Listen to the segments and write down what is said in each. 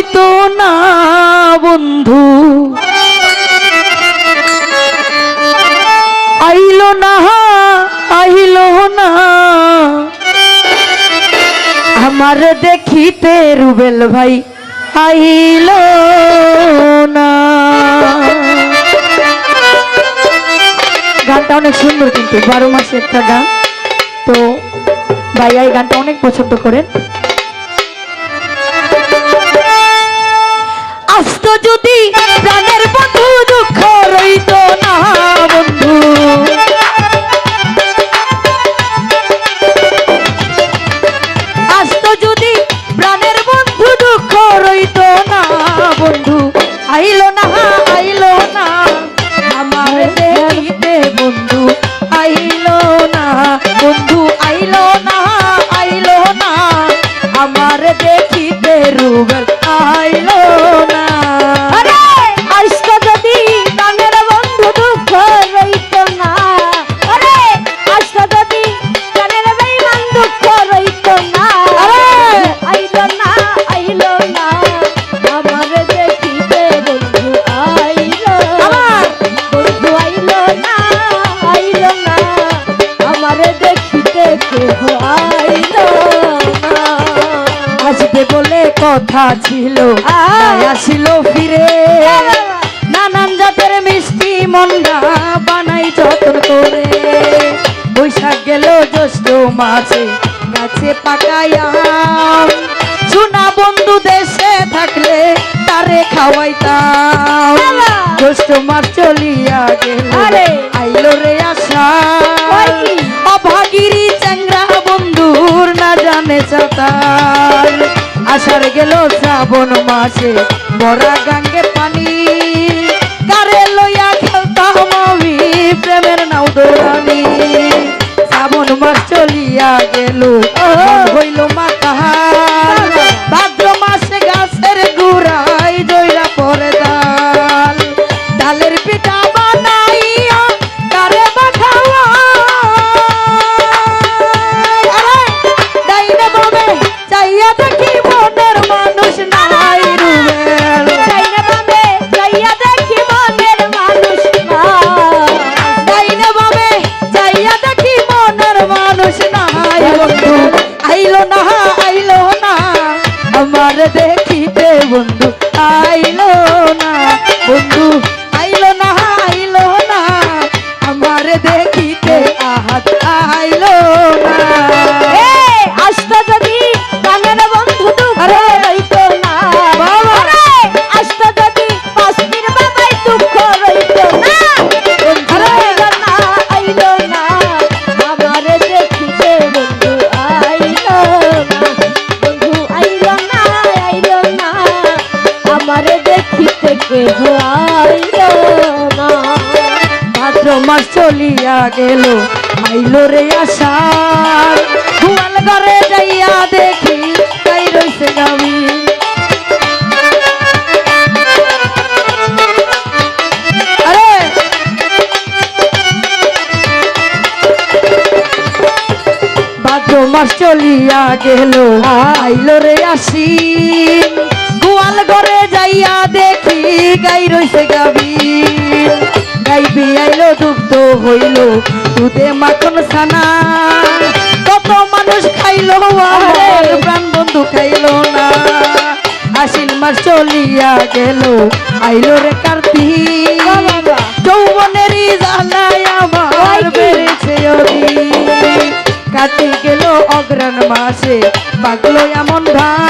রইতো না, বন্ধু। আইলো না আইলো না। আমার দেখিতে রুবেল ভাই আইলো না। গানটা অনেক সুন্দর কিন্তু, বারো মাসে একটা গান। তো ভাইয়া এই গানটা অনেক পছন্দ করেন। আস্ত যদি প্রাণের বন্ধু দুঃখ রইত কথা ছিল আসিল ফিরে। নানান জাতের মিষ্টি মন্ডা বানাই যত্ন করে। বৈশাখ গেল জ্যৈষ্ঠ মাসে গাছে পাকায়াম সোনা বন্ধু দেশে থাকলে তারে খাওয়াইতাম। জ্যৈষ্ঠ মাস চলিয়া গেল! আইলো রে আশা। অভাগিরি চ্যাংরা বন্ধুর না জানে চাতাল আষাঢ় গেল শ্রাবণ মাসে। বড়া গাঙ্গে পানি। কারে লইয়া খেলতাম আমি, প্রেমের নাও দৌড়ানি। শ্রাবণ মাস চলিয়া গেল মাস চলিয়া গেল আইলো রে আসার গোয়াল ঘরে যাইয়া দেখি, তাই রইছে গাবি আরে! মাস চলিয়া গেল আইলো রে আসিন গোয়াল ঘরে যাইয়া দেখি গাই রইছে গাবি গাই বিয়াইলো দুগ্ধ হইল, দুধে মাখন সানা কত মানুষ খাইলো, আমার প্রাণ বন্ধু খাইলো না। আশ্বিন মাস চলিয়া গেল, আইলো রে কার্তিক। যৌবনেরই জ্বালায় আমার বেড়েছে কাটি গেল অগ্রাণ মাসে, পাগলো এমন ধান।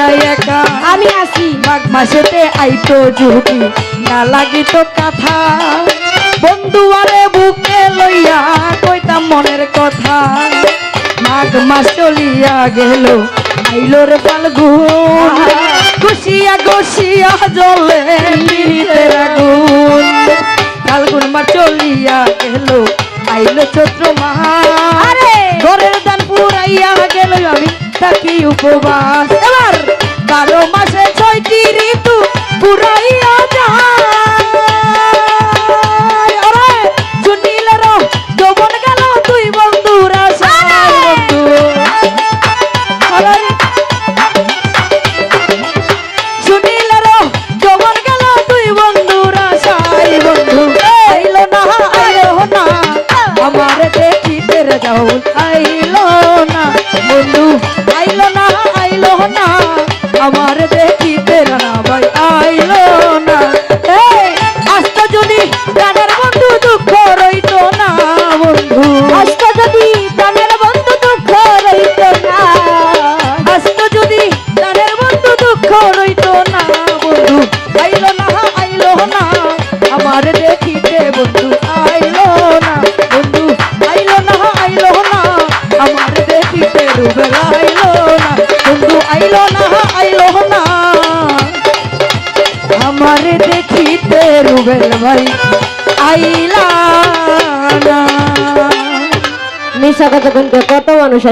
আমি আসি মাঘ মাসেতে আইতো ঝুঁকি না লাগিত কাথা। বন্ধু আরে বুকে লইয়া কইতাম মনের কথা। মাঘ মাস চলিয়া গেল আইলো রে ফাল্গুন। খুশিয়া খুশিয়া জলে মিলিতের আগুন। ফাল্গুন মাস চলিয়া গেল আইলো চৈত্র মাস! ঘরের দান পুরাইয়া গেল আমি থাকি উপবাস। বারো মাসে ছয়টি ঋতু পুরাইয়া যায়। ওরে শুনিলে যৌবন গেল তুই বন্ধুরা বন্ধু ওরে, যৌবন গেল তুই বন্ধুরা সবাই বন্ধু আইলো না আইলো না আমার দেখিতে যাও আইলো। আইলা না